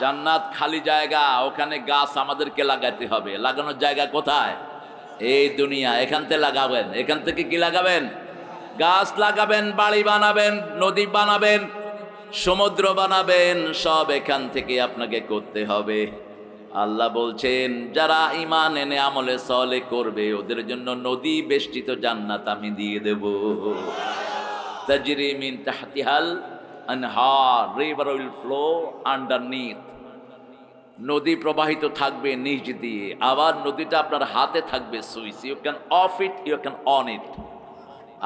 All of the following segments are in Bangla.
জান্নাত খালি জায়গা, ওখানে গাছ আমাদেরকে লাগাতে হবে। লাগানোর জায়গা কোথায়? এই দুনিয়া। এখান থেকে লাগাবেন। এখান থেকে কি লাগাবেন? গাছ লাগাবেন, বাড়ি বানাবেন, নদী বানাবেন, সমুদ্র বানাবেন, সব এখান থেকে আপনাকে করতে হবে। আল্লাহ বলছেন, যারা ইমান এনে আমলে সলে করবে, ওদের জন্য নদী বেষ্টিত জান্নাত আমি দিয়ে দেব। তাজরি মিন তাহতিহাল আনহার river will flow under underneath নদী প্রবাহিত থাকবে নিচ দিয়ে, আবার নদীটা আপনার হাতে থাকবে switch. You can off it you can on it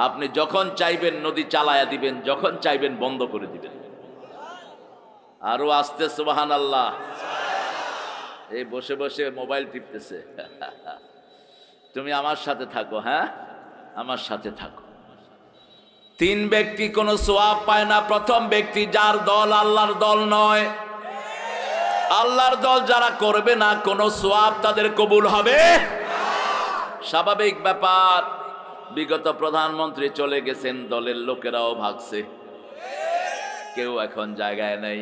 আপনি যখন চাইবেন নদী চালায়া দিবেন, যখন চাইবেন বন্ধ করে দিবেন। আরও আসতে সুবাহান আল্লাহ এই বসে বসে মোবাইল টিপতেছে। তুমি আমার সাথে থাকো হ্যাঁ? আমার সাথে থাকো। তিন ব্যক্তি কোনো সোয়াব পায় না, প্রথম ব্যক্তি যার দল আল্লাহর দল নয়। আল্লাহর দল যারা করবে না কোনো সোয়াব তাদের কবুল হবে স্বাভাবিক ব্যাপার বিগত প্রধানমন্ত্রী চলে গেছেন দলের লোকেরাও ভাগছে কেউ এখন জায়গায় নেই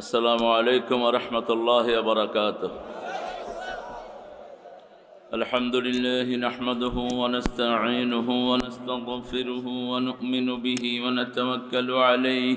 আসসালামু আলাইকুম রহমতুল্লাহ বরকাত الحمد لله نحمده ونستعينه ونستغفره ونؤمن به ونتوكل عليه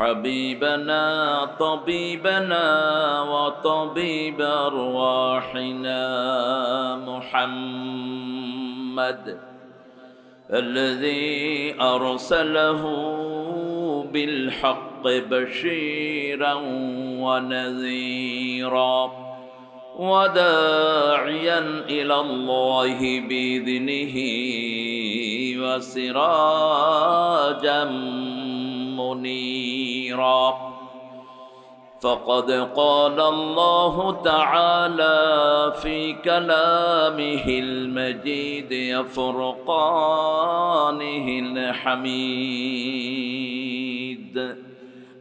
حبيبنا طبيبنا وطبيب أرواحنا محمد الذي أرسله بالحق بشيرا ونذيرا وداعيا إلى الله بإذنه وسراجا منيرا. فقد قال الله تعالى في كلامه المجيد فرقانه الحميد.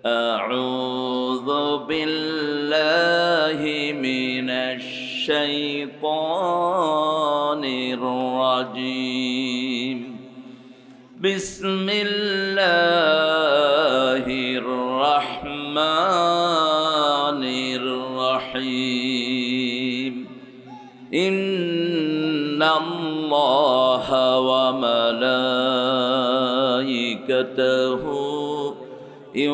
أعوذ بالله من الشيطان الرجيم. بسم الله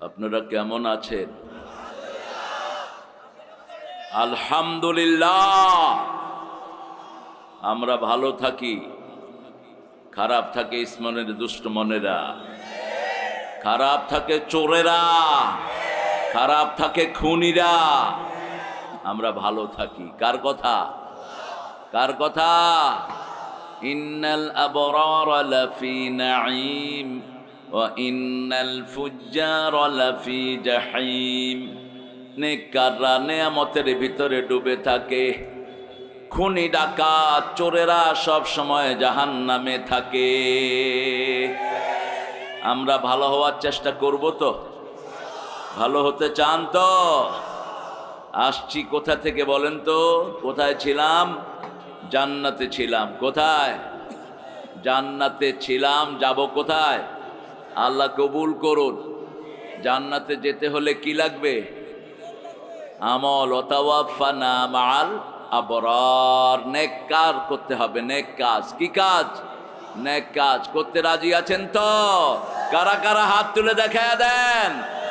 আপনারা কেমন আছেন? আলহামদুলিল্লাহ। আমরা ভালো থাকি। খারাপ থাকে ইসমানের দুষ্ট মনেরা। খারাপ থাকে চোরেরা। খারাপ থাকে খুনিরা। আমরা ভালো থাকি। কার কথা? কার কথা? ইন্নাল আবরার লাফি নাঈম ওয়া ইন্নাল ফুজ্জার লাফি নেকাররা নেয়ামতের ভিতরে ডুবে থাকে। খুনি ডাকাত, চোরেরা সব সময় জাহান নামে থাকে। আমরা ভালো হওয়ার চেষ্টা করব তো? ভালো হতে চান তো? আসছি কোথা থেকে বলেন তো? কোথায় ছিলাম? জান্নাতে ছিলাম। কোথায়? জান্নাতে ছিলাম, যাব কোথায়? আল্লাহ কবুল করুন। জান্নাতে যেতে হলে কি লাগবে? আমল মাল আবরার। নেক কাজ করতে হবে, নেক কাজ। কি কাজ? নেক কাজ। করতে রাজি আছেন তো? কারা কারা হাত তুলে দেখা দেন?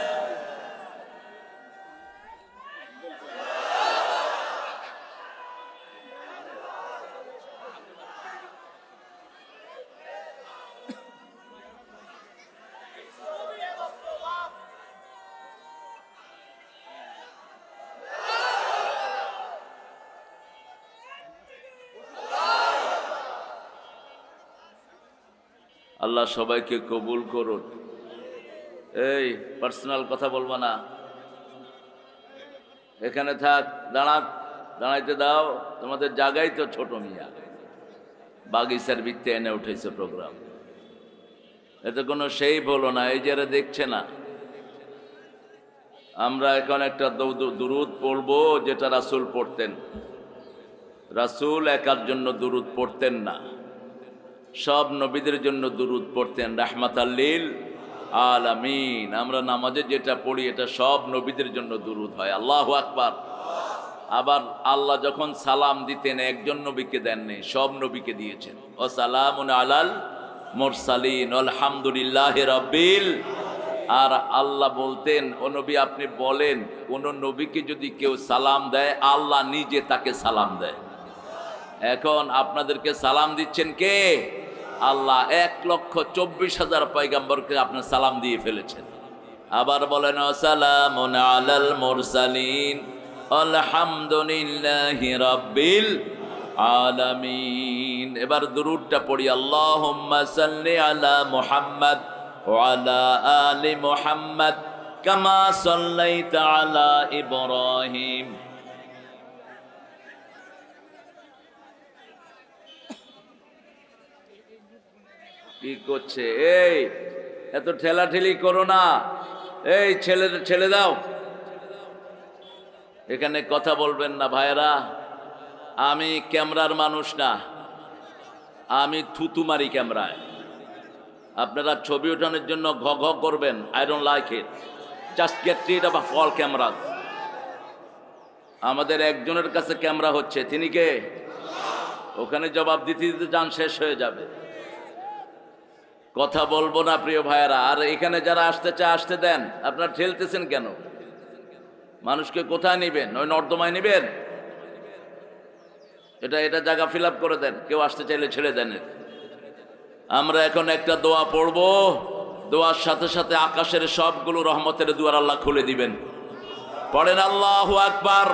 আল্লাহ সবাইকে কবুল করুন। এই পার্সোনাল কথা বলব না। এখানে থাক দাঁড়া দাঁড়াইতে দাও। তোমাদের জায়গাই তো ছোট মিয়া। বাগিচার বৃত্তে এনে উঠেছে প্রোগ্রাম এতে কোনো সেই বলো না, এই যারা দেখছে না। আমরা এখন একটা দুরুদ পড়ব যেটা রাসূল পড়তেন। রাসূল একার জন্য দুরুদ পড়তেন না। সব নবীদের জন্য দুরুদ পড়তেন রাহমাত আল্লিল আলামিন। আমরা নামাজে যেটা পড়ি, এটা সব নবীদের জন্য দুরুদ হয়। আল্লাহ আকবার। আবার আল্লাহ যখন সালাম দিতেন, একজন নবীকে দেননি, সব নবীকে দিয়েছেন। ও সালাম আলাল মোরসালিন, আলহামদুলিল্লাহ রব্বিল আর আল্লাহ বলতেন, ও নবী, আপনি বলেন, কোন নবীকে যদি কেউ সালাম দেয়, আল্লাহ নিজে তাকে সালাম দেয়। এখন আপনাদেরকে সালাম দিচ্ছেন কে? আল্লাহ এক লক্ষ চব্বিশ হাজার পয়গাম্বরকে আপনার সালাম দিয়ে ফেলেছেন। আবার বলেন সালাম আলাল মোরসালিন। আলহামদুলিল্লাহি রাব্বিল আলামিন। এবার দুরুদটা পড়ি, আল্লাহুম্মা সাল্লি আলা মুহাম্মদ ওয়া আলা আলি মুহাম্মদ কামা সাল্লাইতা আলা ইব্রাহিম। কি করছে। এই, এত ঠেলাঠেলি করো না। এই, ছেলে ছেলে দাও। এখানে কথা বলবেন না ভাইরা আমি ক্যামেরার মানুষ না। আমি থুতু মারি ক্যামেরায়। আপনারা ছবি ওঠানোর জন্য ঘ ঘ করবেন। I don't like it just get rid of all camera আমাদের একজনের কাছে ক্যামেরা হচ্ছে। তিনি কে? ওখানে জবাব দিতে দিতে যান, শেষ হয়ে যাবে। কথা বলব না, প্রিয় ভাইয়েরা। আর এখানে যারা আসতে চায়, আসতে দেন। আপনার ঠেলতেছেন কেন? মানুষকে কোথায় নিবেন? ওই নর্দমায় নিবেন? এটা এটা জায়গা ফিল করে দেন। কেউ আসতে চাইলে ছেড়ে দেন। আমরা এখন একটা দোয়া পড়ব। দোয়ার সাথে সাথে আকাশের সবগুলো রহমতের দুয়ার আল্লাহ খুলে দিবেন। পড়েন, আল্লাহ আকবার।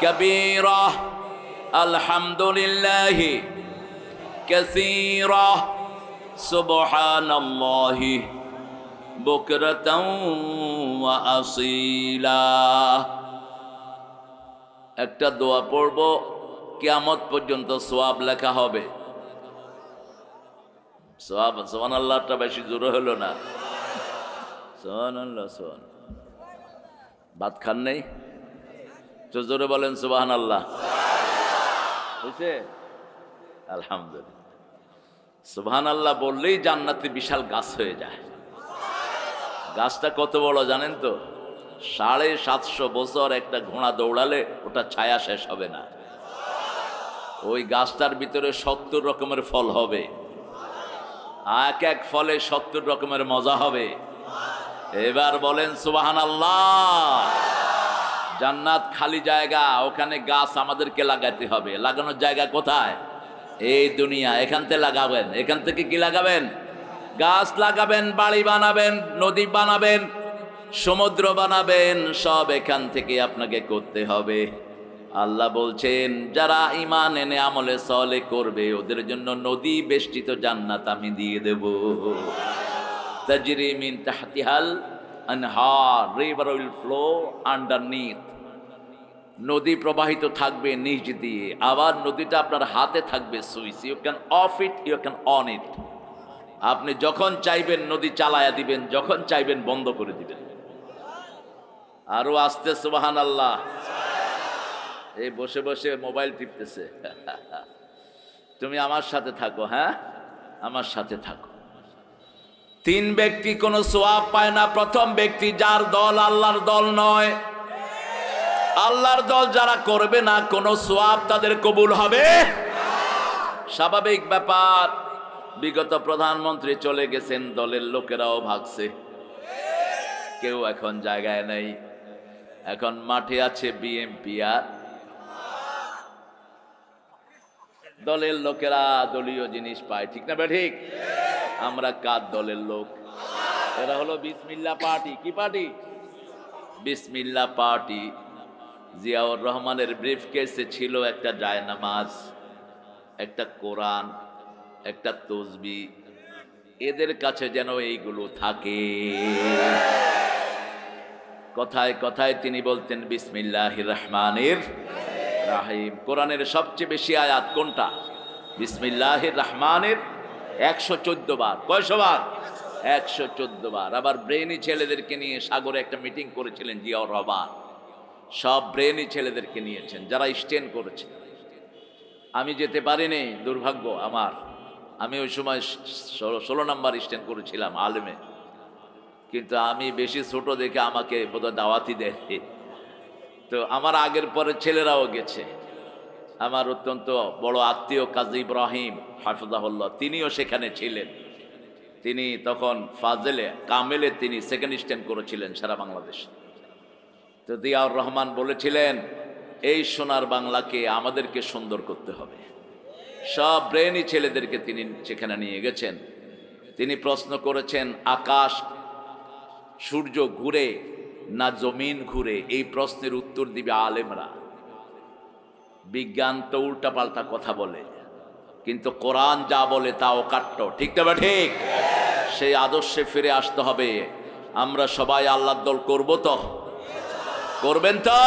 কবির, আলহামদুলিল্লাহ, কসিরা। সুবহানাল্লাহ বুকরাতাও ওয়া আসিলা। একটা দোয়া পড়ব, কিয়ামত পর্যন্ত সোয়াব লেখা হবে। সোয়াব সোহান আল্লাহটা বেশি জোরে হলো না। সোহান আল্লাহ সোহান ভাত খান নেই? তো জোরে বলেন সুবাহান আল্লাহ বুঝছে আলহামদুলিল্লাহ। সুবহান আল্লাহ বললেই জান্নাতে বিশাল গাছ হয়ে যায়। গাছটা কত বড় জানেন তো? সাড়ে সাতশো বছর একটা ঘোড়া দৌড়ালে ওটা ছায়া শেষ হবে না। ওই গাছটার ভিতরে সত্তর রকমের ফল হবে। এক এক ফলে সত্তর রকমের মজা হবে। এবার বলেন সুবাহান আল্লাহ জান্নাত খালি জায়গা, ওখানে গাছ আমাদেরকে লাগাতে হবে। লাগানোর জায়গা কোথায়? এই দুনিয়া, এখান থেকে লাগাবেন। এখান থেকে কি লাগাবেন? গাছ লাগাবেন, বাড়ি বানাবেন, নদী বানাবেন, সমুদ্র বানাবেন, সব এখান থেকে আপনাকে করতে হবে। আল্লাহ বলছেন, যারা ইমান এনে আমলে সলে করবে, ওদের জন্য নদী বেষ্টিত জান্নাত আমি দিয়ে দেব। তাজরি মিন তাহতিহাল আনহার রিভার উইল ফ্লো আন্ডারনিথ নদী প্রবাহিত থাকবে নিচ দিয়ে, আবার নদীটা আপনার হাতে থাকবে switch you can off it you can on it আপনি যখন চাইবেন নদী চালায়া দিবেন, যখন চাইবেন বন্ধ করে দিবেন। আরও আসতে সুবাহান আল্লাহ এই বসে বসে মোবাইল টিপতেছে। তুমি আমার সাথে থাকো হ্যাঁ? আমার সাথে থাকো। তিন ব্যক্তি কোনো সোয়াব পায় না, প্রথম ব্যক্তি যার দল আল্লাহর দল নয়। আল্লাহর দল যারা করবে না, কোনো সোয়াব তাদের কবুল হবে? স্বাভাবিক ব্যাপার। বিগত প্রধানমন্ত্রী চলে গেছেন, দলের লোকেরাও ভাগছে। কেউ এখন জায়গায় নেই। এখন মাঠে আছে বিএমপি আর। দলের লোকেরা দলীয় জিনিস পায়, ঠিক না ঠিক আমরা কার দলের লোক? এরা হলো বিসমিল্লা পার্টি। কি পার্টি? বিসমিল্লা পার্টি। জিয়াউর রহমানের ব্রিফ কেসে ছিল একটা জায়নামাজ একটা কোরআন, একটা তসবি। এদের কাছে যেন এইগুলো থাকে। কথায় কথায় তিনি বলতেন বিসমিল্লাহ রহমানের রাহিম। কোরআনের সবচেয়ে বেশি আয়াত কোনটা? বিসমিল্লাহ রহমানের একশো চোদ্দ বার। কয়শো বার? একশো চোদ্দ বার। আবার ব্রেনি ছেলেদেরকে নিয়ে সাগরে একটা মিটিং করেছিলেন জিয়াউর রহমান। সব ব্রেনই ছেলেদেরকে নিয়েছেন, যারা স্টেন করেছে। আমি যেতে পারিনি, দুর্ভাগ্য আমার। আমি ওই সময় ষোলো নাম্বার স্ট্যান্ড করেছিলাম আলেমে। কিন্তু আমি বেশি ছোট দেখে আমাকে বোধহয় দাওয়াতি দেয় তো আমার আগের পরে ছেলেরাও গেছে। আমার অত্যন্ত বড় আত্মীয় কাজী ইব্রাহিম হাফিজাহুল্লাহ, তিনিও সেখানে ছিলেন। তিনি তখন ফাজেলে, কামেলে তিনি সেকেন্ড স্ট্যান্ড করেছিলেন সারা বাংলাদেশ। তো দিয়াউর রহমান বলেছিলেন, এই সোনার বাংলাকে আমাদেরকে সুন্দর করতে হবে। সব ব্রেনই ছেলেদেরকে তিনি সেখানে নিয়ে গেছেন। তিনি প্রশ্ন করেছেন, আকাশ, সূর্য ঘুরে না জমিন ঘুরে? এই প্রশ্নের উত্তর দিবে আলেমরা। বিজ্ঞান তো উল্টাপাল্টা কথা বলে, কিন্তু কোরআন যা বলে তা অকাট্য ঠিক না বা ঠিক? সেই আদর্শে ফিরে আসতে হবে। আমরা সবাই আল্লাহর দল করব তো? করবেন তো?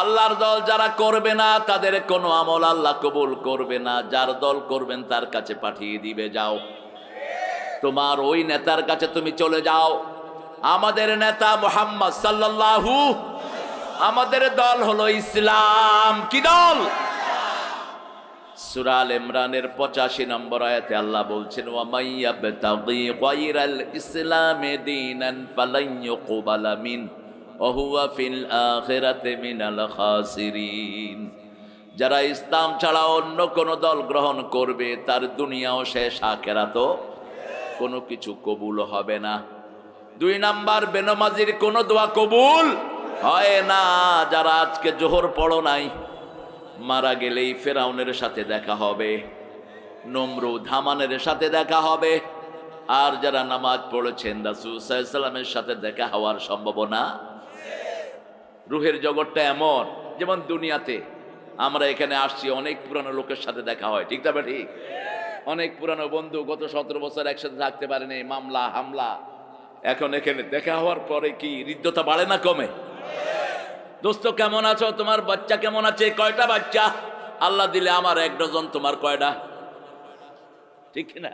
আল্লাহর দল যারা করবে না, তাদের কোনো আমল আল্লাহ কবুল করবে না। যার দল করবেন, তার কাছে পাঠিয়ে দিবে, যাও। তোমার ওই নেতার কাছে তুমি চলে যাও। আমাদের নেতা মোহাম্মদ সাল্লাল্লাহু আমাদের দল হলো ইসলাম। কি দল? সুরাল ইমরানের পঁচাশি নম্বর আয়াতে আল্লাহ বলছেন ওয়ামাইয়াবতাগি গায়রাল ইসলামে দীনান ফালান ইউকবালা মিন। ওয়া হুয়া ফিল আখিরাতি যারা ইসলাম ছাড়া অন্য কোন দল গ্রহণ করবে, তার দুনিয়াও শেষ, আখেরাতও কোনো কিছু কবুল হবে না। দুই নাম্বার, বেনমাজির কোনো দোয়া কবুল হয় না। যারা আজকে জোহর পড়ো নাই, মারা গেলেই ফেরাউনের সাথে দেখা হবে নমরু ধামানের সাথে দেখা হবে। আর যারা নামাজ পড়েছেন রাসুসাল্লামের সাথে দেখা হওয়ার সম্ভাবনা রুহের জগৎটা এমন, যেমন দুনিয়াতে। আমরা এখানে আসছি, অনেক পুরানো লোকের সাথে দেখা হয়, ঠিক তবে ঠিক। অনেক পুরানো বন্ধু গত সতেরো বছর একসাথে থাকতে পারেনি মামলা, হামলা। এখন এখানে দেখা হওয়ার পরে কি হৃদ্যতা বাড়ে না কমে? দোস্ত, কেমন আছো? তোমার বাচ্চা কেমন আছে? কয়টা বাচ্চা? আল্লাহ দিলে আমার এক ডজন, তোমার কয়টা? ঠিক না?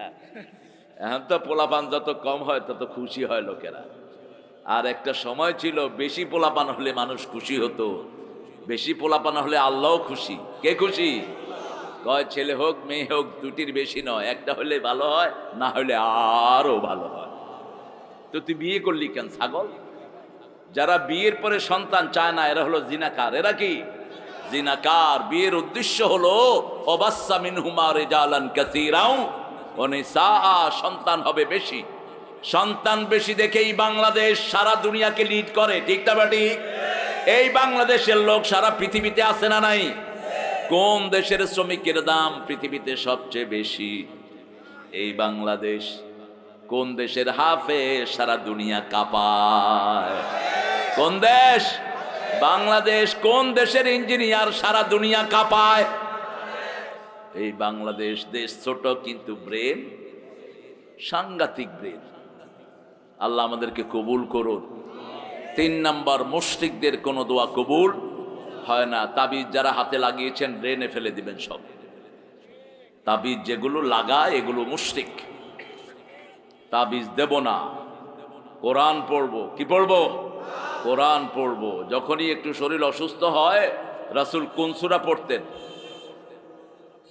এখন তো পোলাপান যত কম হয়, তত খুশি হয় লোকেরা। আর একটা সময় ছিল বেশি পোলাপান হলে মানুষ খুশি হতো। বেশি পোলাপান হলে আল্লাহও খুশি। কে খুশি? কয়, ছেলে হোক, মেয়ে হোক, দুটির বেশি নয়। একটা হলে ভালো হয়, না হলে আরও ভালো হয়। তো তুই বিয়ে করলি কেন, ছাগল? যারা বিয়ের পরে সন্তান চায় না, এরা হলো জিনাকার। এরা কি? জিনাকার। বিয়ের উদ্দেশ্য হলো অবাস্সা মিনহুমা রেজালান কাসীরাও সন্তান হবে বেশি। সন্তান বেশি দেখেই বাংলাদেশ সারা দুনিয়াকে লিড করে, ঠিক না ঠিক এই বাংলাদেশের লোক সারা পৃথিবীতে আছে না নাই? কোন দেশের শ্রমিকের দাম পৃথিবীতে সবচেয়ে বেশি? এই বাংলাদেশ কোন দেশের হাফে সারা দুনিয়া কাঁপায়? কোন দেশ? বাংলাদেশ কোন দেশের ইঞ্জিনিয়ার সারা দুনিয়া কাঁপায়? এই বাংলাদেশ দেশ ছোট কিন্তু ব্রেন, সাংঘাতিক ব্রেন। আল্লাহ আমাদেরকে কবুল করুন। তিন নাম্বার, মুশরিকদের কোনো দোয়া কবুল হয় না। তাবিজ যারা হাতে লাগিয়েছেন ব্রেনে ফেলে দিবেন সব। তাবিজ যেগুলো লাগায়, এগুলো মুশরিক। তাবিজ দেব না। কোরআন পড়ব। কি পড়ব? কোরআন পড়ব। যখনই একটু শরীর অসুস্থ হয়, রাসুল কোন সুরা পড়তেন?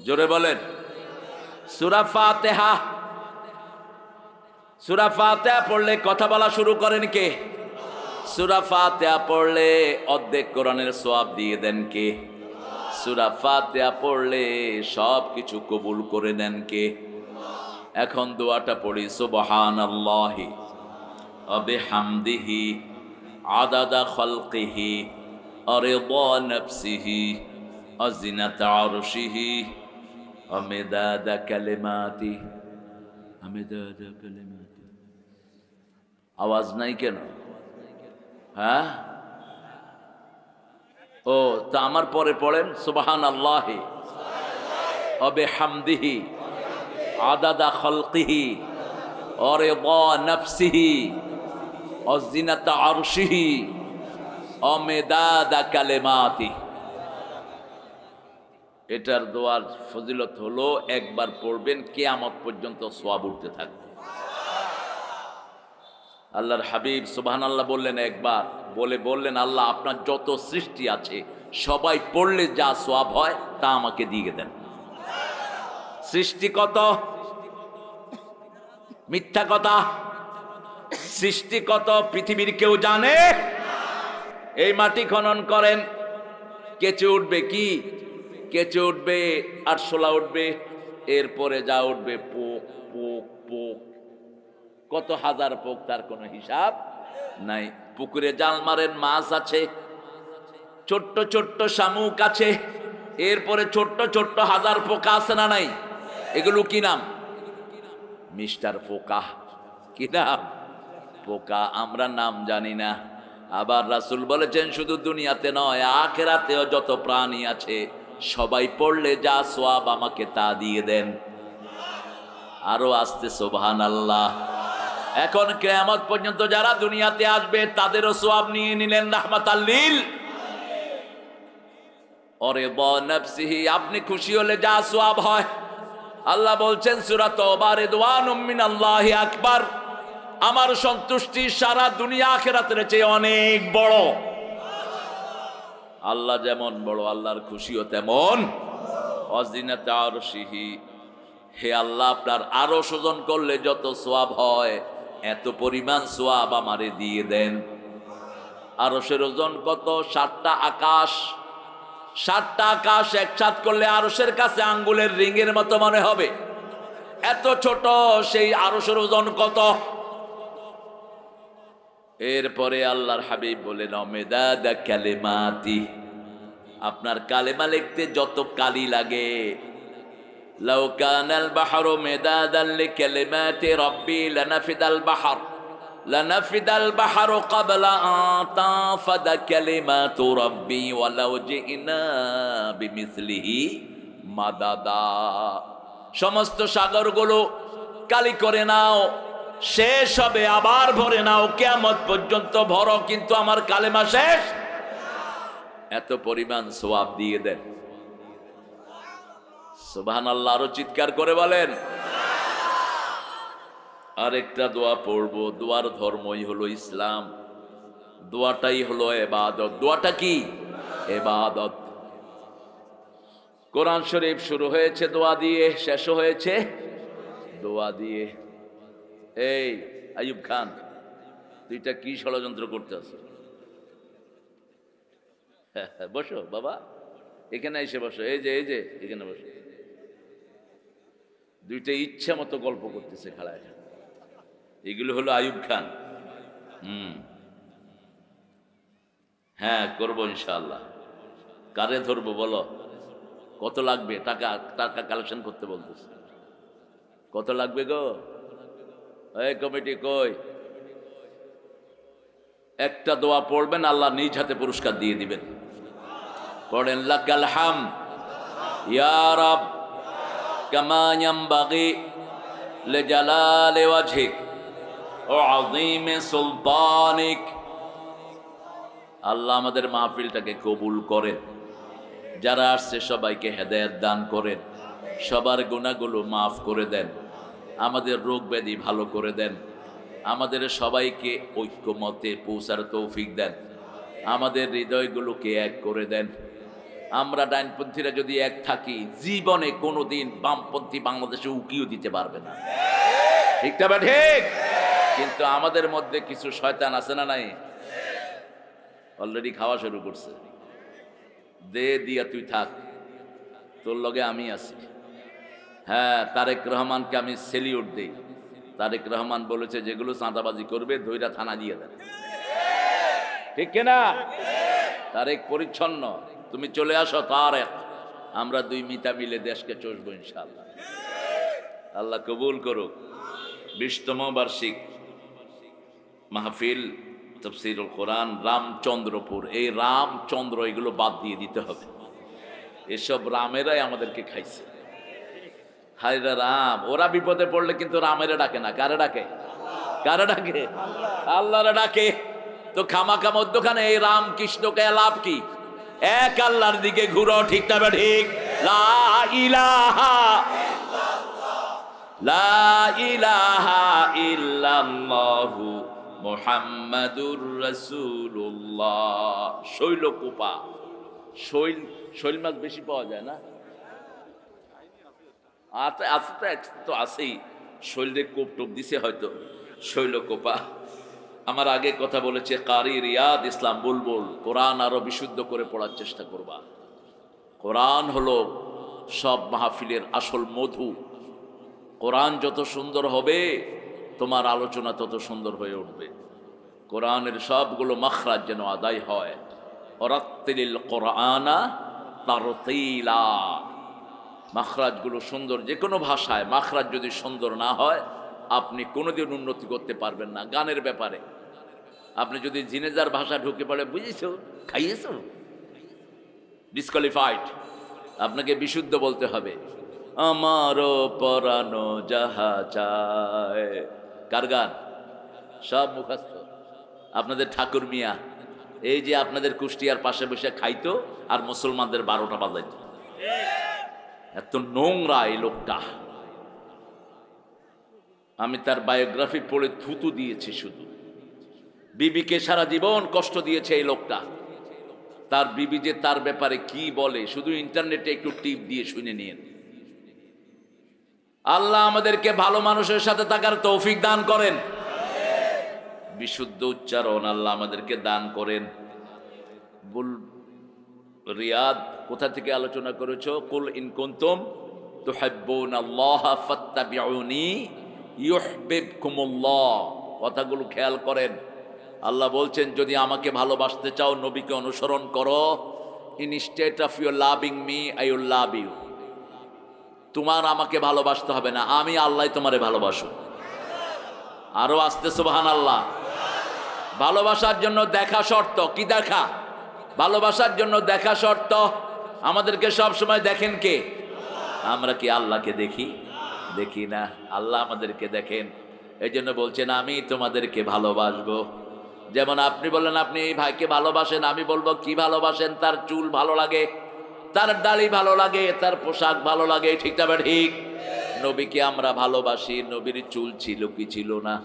জোরে বলেন। সুরা ফাতেহা। সুরা ফাতেহা পড়লে কথা বলা শুরু করেন কে? সুরা ফাতেহা পড়লে অর্ধেক কোরআনের সোয়াব দিয়ে দেন কে? সুরা ফাতেহা পড়লে সব কিছু কবুল করে নেন কে? এখন দোয়াটা পড়ি সুবহান আল্লাহি অবে হামদিহি আদাদা খলকিহি অরে নফসিহি অজিনাত আরশিহি অমেদাদা কালেমাতি আওয়াজ নাই কেন হ্যাঁ ও তা আমার পরে পড়েন সুবাহান আল্লাহি অবে হামদিহি আদাদা খলকিহি অরেদা নফসিহি অজিনাতা আরশিহি অমেদাদা কালেমাতি এটার দোয়ার ফজিলত হলো, একবার পড়বেন, কেয়ামত পর্যন্ত সোয়াব উঠতে থাকবে। আল্লাহর হাবিব সুবহান আল্লাহ বললেন একবার, বলে বললেন, আল্লাহ, আপনার যত সৃষ্টি আছে, সবাই পড়লে যা সোয়াব হয়, তা আমাকে দিয়ে দেন। সৃষ্টি কত? মিথ্যা কথা। সৃষ্টি কত? পৃথিবীর কেউ জানে? এই মাটি খনন করেন, কেচে উঠবে কি? কেচে উঠবে আরশোলা উঠবে, এরপরে যা উঠবে, পোক পোক পোক। কত হাজার পোক, তার কোনো হিসাব নাই। পুকুরে জাল মারেন মাছ আছে, ছোট্ট ছোট্ট শামুক আছে, এরপরে ছোট্ট ছোট্ট হাজার পোকা আছে না নাই? এগুলো কি নাম? মিস্টার পোকা কি নাম? পোকা আমরা নাম জানি না। আবার রাসুল বলেছেন, শুধু দুনিয়াতে নয়, আখেরাতেও যত প্রাণী আছে সবাই পড়লে যা সোয়াব আমাকে তা দিয়ে দেন। আরও আসতে সোভান আল্লাহ এখন কেয়ামত পর্যন্ত যারা দুনিয়াতে আসবে, তাদেরও সোয়াব নিয়ে নিলেন রাহমাত আল্লিল ওরে বনফসিহি আপনি খুশি হলে যা সোয়াব হয়। আল্লাহ বলছেন সুরাত আল্লাহ আকবার। আমার সন্তুষ্টি সারা দুনিয়া আখেরাতের চেয়ে অনেক বড়। আল্লাহ যেমন বড়, আল্লাহর খুশিও তেমন। অজিনাতে আরশিহি। হে আল্লাহ, আপনার আরও শোধন করলে যত সোয়াব হয়, এত পরিমাণ সোয়াব আমারে দিয়ে দেন। আরশের ওজন কত? সাতটা আকাশ। সাতটা আকাশ একসাথ করলে আরশের কাছে আঙ্গুলের রিংয়ের মতো মনে হবে। এত ছোট, সেই আরশের ওজন কত? এরপরে আল্লাহর হাবিব বলেন অমেদাদা কালেমাতি আপনার কালেমা লিখতে যত কালি লাগে لو كان البحر مدادا لكلمات ربي لنفد البحر لنفد البحر قبل أن تنفد كلمات ربي ولو جئنا بمثله مددا সমস্ত সাগরগুলো কালি করে নাও শেষ হবে, আবার ভরে নাও। কেমত পর্যন্ত ভরো, কিন্তু আমার কালেমা শেষ। এত পরিমাণ সোয়াব দিয়ে দেন। সুবহান আল্লাহ আরও চিৎকার করে বলেন। আরেকটা দোয়া পড়ব, দোয়ার ধর্মই হলো ইসলাম। দোয়াটাই হলো এবাদত। দোয়াটা কি? এবাদত। কোরআন শরীফ শুরু হয়েছে, দোয়া দিয়ে শেষ হয়েছে। দোয়া দিয়ে এই, আইয়ুব খান, তুইটা কি ষড়যন্ত্র করতেছ? বসো, বাবা, এখানে এসে বসো, এই যে এই যে, এখানে বসো। দুইটা ইচ্ছা মতো গল্প করতেছে খেলায়। এগুলো হলো আয়ুব খান। হুম। হ্যাঁ করব ইনশাল্লাহ কারে ধরবো বলো? কত লাগবে? টাকা টাকা কালেকশন করতে বলতেছে। কত লাগবে গো? এই কমিটি কই? একটা দোয়া পড়বেন, আল্লাহ নিজ হাতে পুরস্কার দিয়ে দিবেন। পড়েন, লাকাল হাম ইয়া রব, কামা ইয়ামবাগি লিজালালি ওয়াজহিক ও আযীম সুলতানিক। আল্লাহ আমাদের মাহফিলটাকে কবুল করেন। যারা আসছে সবাইকে হেদায়েত দান করেন। সবার গুণাগুলো মাফ করে দেন। আমাদের রোগ ব্যাধি ভালো করে দেন। আমাদের সবাইকে ঐক্যমতে পৌঁছার তৌফিক দেন। আমাদের হৃদয়গুলোকে এক করে দেন। আমরা ডাইনপন্থীরা যদি এক থাকি, জীবনে কোনোদিন বামপন্থী বাংলাদেশে উকিও দিতে পারবে না। ঠিক তবে ঠিক? কিন্তু আমাদের মধ্যে কিছু শয়তান আছে না নাই? অলরেডি খাওয়া শুরু করছে। দে দিয়া তুই থাক। তোর লগে আমি আছি। হ্যাঁ তারেক রহমানকে আমি সেলিউট দিই। তারেক রহমান বলেছে, যেগুলো চাঁদাবাজি করবে ধৈরা থানা দিয়ে দেন ঠিক কিনা? তারেক পরিচ্ছন্ন। তুমি চলে আসো, তারেক। আমরা দুই মিতা মিলে দেশকে চষবো ইনশাল্লাহ আল্লাহ কবুল করুক। বিশতম বার্ষিক মাহফিল তফসিরুল কোরআন, রামচন্দ্রপুর। এই রামচন্দ্র এগুলো বাদ দিয়ে দিতে হবে। এসব রামেরাই আমাদেরকে খাইছে। হায়রা রাম। ওরা বিপদে পড়লে কিন্তু রামেরে ডাকে না। কারে ডাকে? কারে ডাকে? আল্লাহরে ডাকে। তো খামাখা মধ্যখানে এই রাম কৃষ্ণকে লাভ কি? এক আল্লাহর দিকে ঘুরো, ঠিক না ঠিক? লা ইলাহা লা ইলাহা মুহাম্মাদুর শৈল শৈল মাছ বেশি পাওয়া যায় না? আছে আছে তো এক তো আছেই। শৈলে কোপ টোপ দিছে হয়তো। শৈলকোপা আমার আগে কথা বলেছে, কারি রিয়াদ ইসলাম বুলবুল কোরআন আরও বিশুদ্ধ করে পড়ার চেষ্টা করবা। কোরআন হলো সব মাহফিলের আসল মধু। কোরআন যত সুন্দর হবে, তোমার আলোচনা তত সুন্দর হয়ে উঠবে। কোরআনের সবগুলো মাখরাজ যেন আদায় হয়। অরাত্তিল কোরআনা তারতিলা। মাখরাজগুলো সুন্দর যে কোনো ভাষায় মাখরাজ যদি সুন্দর না হয়, আপনি কোনোদিন উন্নতি করতে পারবেন না, গানের ব্যাপারে। আপনি যদি জিনেজার ভাষা ঢুকে পড়ে, বুঝেছ? খাইয়েছ? ডিসকোয়ালিফাইড আপনাকে বিশুদ্ধ বলতে হবে। আমারও পরানো যাহা চায়। কার গান? সব মুখস্থ। আপনাদের ঠাকুর মিয়া, এই যে আপনাদের কুষ্টিয়ার পাশে বসে খাইতো, আর মুসলমানদের বারোটা বাজাইতো। এত নোংরা এই লোকটা। আমি তার বায়োগ্রাফি পড়ে থুতু দিয়েছি শুধু। বিবিকে সারা জীবন কষ্ট দিয়েছে এই লোকটা। তার বিবি যে তার ব্যাপারে কি বলে, শুধু ইন্টারনেটে একটু টিপ দিয়ে শুনে নিন। আল্লাহ আমাদেরকে ভালো মানুষের সাথে থাকার তৌফিক দান করেন। বিশুদ্ধ উচ্চারণ আল্লাহ আমাদেরকে দান করেন। বল রিয়াদ কোথা থেকে আলোচনা করেছ? কুল ইন কুনতুম তুহিব্বুন আল্লাহ ফাত্তাবিউনি ইউহিব্বুকুমুল্লাহ। কথাগুলো খেয়াল করেন। আল্লাহ বলছেন, যদি আমাকে ভালোবাসতে চাও, নবীকে অনুসরণ করো। Instead of your loving me, I will love you. তোমার আমাকে ভালোবাসতে হবে না, আমি আল্লাহ তোমারে ভালোবাসো আরও আসতে সুবহান আল্লাহ ভালোবাসার জন্য দেখা শর্ত, কি দেখা? ভালোবাসার জন্য দেখা শর্ত আমাদেরকে সব সময় দেখেন কে? আমরা কি আল্লাহকে দেখি? দেখি না। আল্লাহ আমাদেরকে দেখেন। এই জন্য বলছেন, আমি তোমাদেরকে ভালোবাসবো। যেমন আপনি বললেন, আপনি এই ভাইকে ভালোবাসেন। আমি বলব, কি ভালোবাসেন? তার চুল ভালো লাগে, তার দাড়ি ভালো লাগে, তার পোশাক ভালো লাগে। ঠিক না ঠিক? নবীকে আমরা ভালোবাসি। নবীর চুল ছিল কি ছিল না?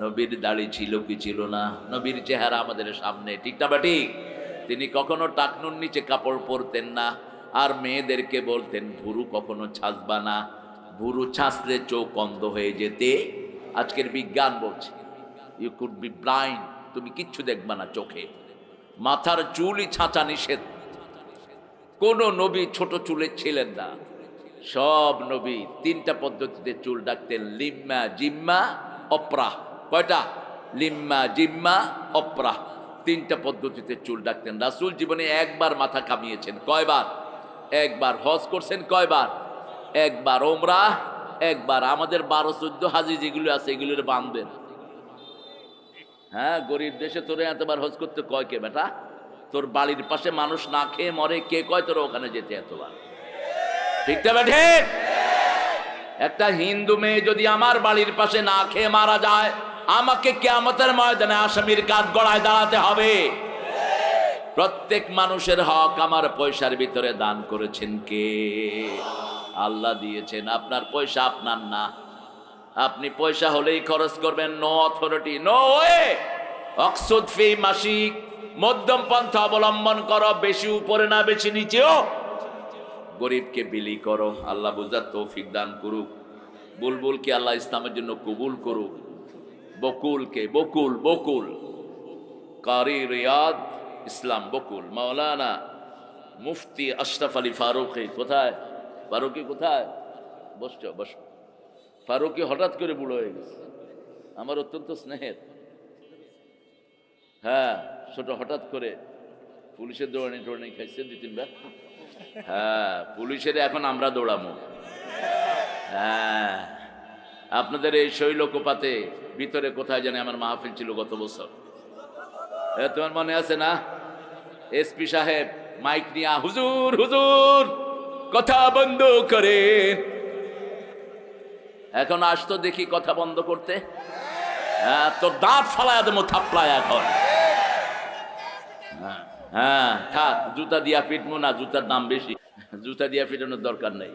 নবীর দাড়ি ছিল কি ছিল না? নবীর চেহারা আমাদের সামনে, ঠিক না ঠিক? তিনি কখনো টাকনুর নিচে কাপড় পরতেন না। আর মেয়েদেরকে বলতেন, ভুরু কখনো ছাঁচবা না। ভুরু ছাঁচলে চোখ অন্ধ হয়ে যেতে। আজকের বিজ্ঞান বলছে ইউ কুড বি ব্লাইন্ড তুমি কিচ্ছু দেখবা না চোখে। মাথার চুলই ছাঁচা নিষেধ। কোন নবী ছোট চুলের ছিলেন না। সব নবী তিনটা পদ্ধতিতে চুল ডাকতেন, লিম্মা জিম্মা অপ্রাহ। কয়টা? লিম্মা জিম্মা অপ্রাহ। তিনটা পদ্ধতিতে চুল ডাকতেন। রাসুল জীবনে একবার মাথা কামিয়েছেন। কয়বার? একবার হজ করছেন কয়বার? একবার ওমরা, একবার আমাদের বারো, চোদ্দ হাজি যেগুলো আছে, এগুলোর বাঁধবেন হ্যাঁ গরিব দেশে তোরে এতবার হজ করতে কয় কে বেটা? তোর বাড়ির পাশে মানুষ না খেয়ে মরে, কে কয় তোর ওখানে যেতে এতবার? ঠিক তো বেঠে? একটা হিন্দু মেয়ে যদি আমার বাড়ির পাশে না খেয়ে মারা যায় আমাকে কেয়ামতের ময়দানে আসামির কাজ গড়ায় দাঁড়াতে হবে। প্রত্যেক মানুষের হক আমার পয়সার ভিতরে দান করেছেন কে? আল্লাহ দিয়েছেন, আপনার পয়সা আপনার না। আপনি পয়সা হলেই খরচ করবেন নো অথরিটি নো অক্সুদ ফি মাসিক মধ্যম পন্থা অবলম্বন করো, বেশি উপরে না, বেশি নিচেও। গরিবকে বিলি করো, আল্লাহ বুঝার তৌফিক দান করুক। বুলবুলকে আল্লাহ ইসলামের জন্য কবুল করুক। বকুলকে বকুল বকুল। কারি রিয়াদ ইসলাম, বকুল। মাওলানা মুফতি আশরাফ আলী ফারুকি কোথায়? ফারুকি কোথায়? বসছো, বস। ফারুকি হঠাৎ করে বুড়ো হয়ে গেছে। আমার অত্যন্ত স্নেহের। হ্যাঁ ছোট হঠাৎ করে পুলিশের দৌড়ানি দৌড়ানি খাইছে দুই তিনবার। হ্যাঁ পুলিশের এখন আমরা দৌড়ামো। হ্যাঁ আপনাদের এই শৈলকোপাতে ভিতরে কোথায় জানে আমার মাহফিল ছিল গত বছর। তোমার মনে আছে না? এসপি সাহেব মাইক নিয়া হুজুর হুজুর কথা বন্ধ করে এখন আসতো দেখি কথা বন্ধ করতে। হ্যাঁ তোর দাঁত ফালায় দেবো থাপলায় এখন। হ্যাঁ, হ্যাঁ থাক জুতা দিয়া পিটবো না জুতার দাম বেশি। জুতা দিয়া পিটানোর দরকার নেই।